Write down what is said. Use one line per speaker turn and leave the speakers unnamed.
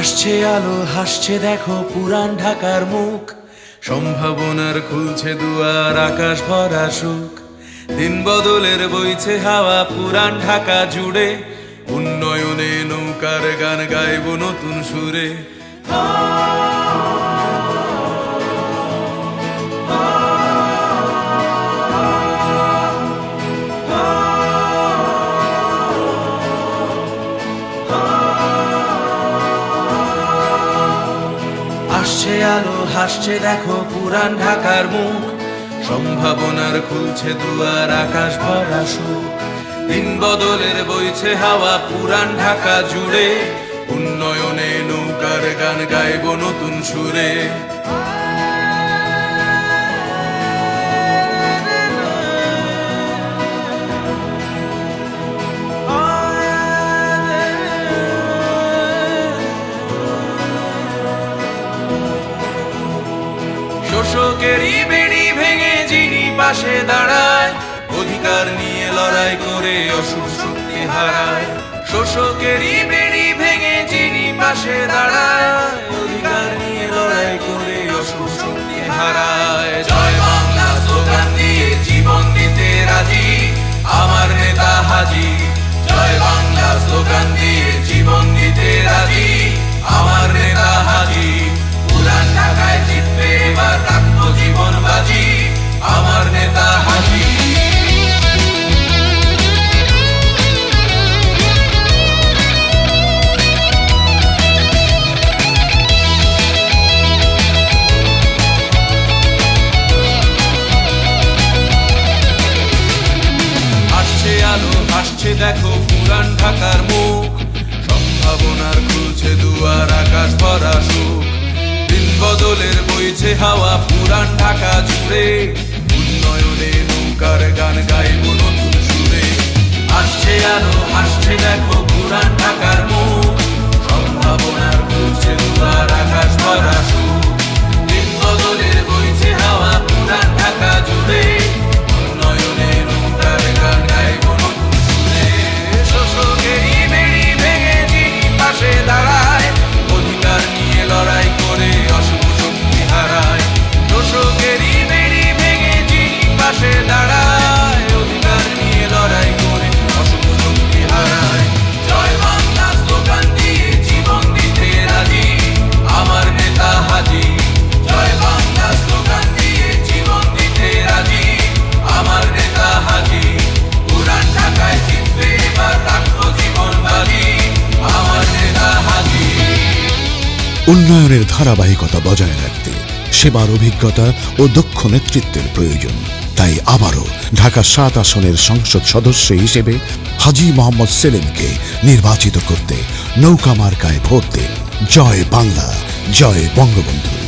আসছে আলো, হাসছে দেখো পুরান ঢাকার মুখ। সম্ভাবনার খুলছে দুয়ার, আকাশ ভরা সুখ। দিন বদলের বইছে হাওয়া পুরান ঢাকা জুড়ে। উন্নয়নে নৌকার গান গাইব নতুন সুরে। আসছে আলো, হাসছে দেখো পুরান ঢাকার মুখ। সম্ভাবনার খুলছে দুয়ার, আকাশ ভরা দিন বদলের বইছে হাওয়া পুরান ঢাকা জুড়ে। উন্নয়নে নৌকার গান গাইব নতুন সুরে। শোষকেরই বেড়ি ভেঙে যিনি পাশে দাঁড়ায়, অধিকার নিয়ে লড়াই করে অসুর শক্তি হারায়। শোষকেরই বেড়ি ভেঙে যিনি পাশে দাঁড়ায়, অধিকার নিয়ে লড়াই করে অসুর শক্তি হারায়। জয় বাংলা স্লোগান দিয়ে জীবন দিতে রাজি, আমার নেতা হাজি। জয় বাংলা স্লোগান দিয়ে আসছে দেখো পুরান ঢাকার মুখ। সম্ভাবনার খুলছে দুয়ার, আকাশ ভরা সুখ। দিন বদলের বইছে হাওয়া পুরান ঢাকা জুড়ে। উন্নয়নে নৌকার গান গাইব নতুন সুরে। আসছে আলো, আসছে দেখো
উন্নয়নের ধারাবাহিকতা বজায় রাখতে, সেবার অভিজ্ঞতা ও দক্ষ নেতৃত্বের প্রয়োজন। তাই আবারও ঢাকা সাত আসনের সংসদ সদস্য হিসেবে হাজি মোহাম্মদ সেলিমকে নির্বাচিত করতে নৌকা মার্কায় ভোট দিন। জয় বাংলা, জয় বঙ্গবন্ধু।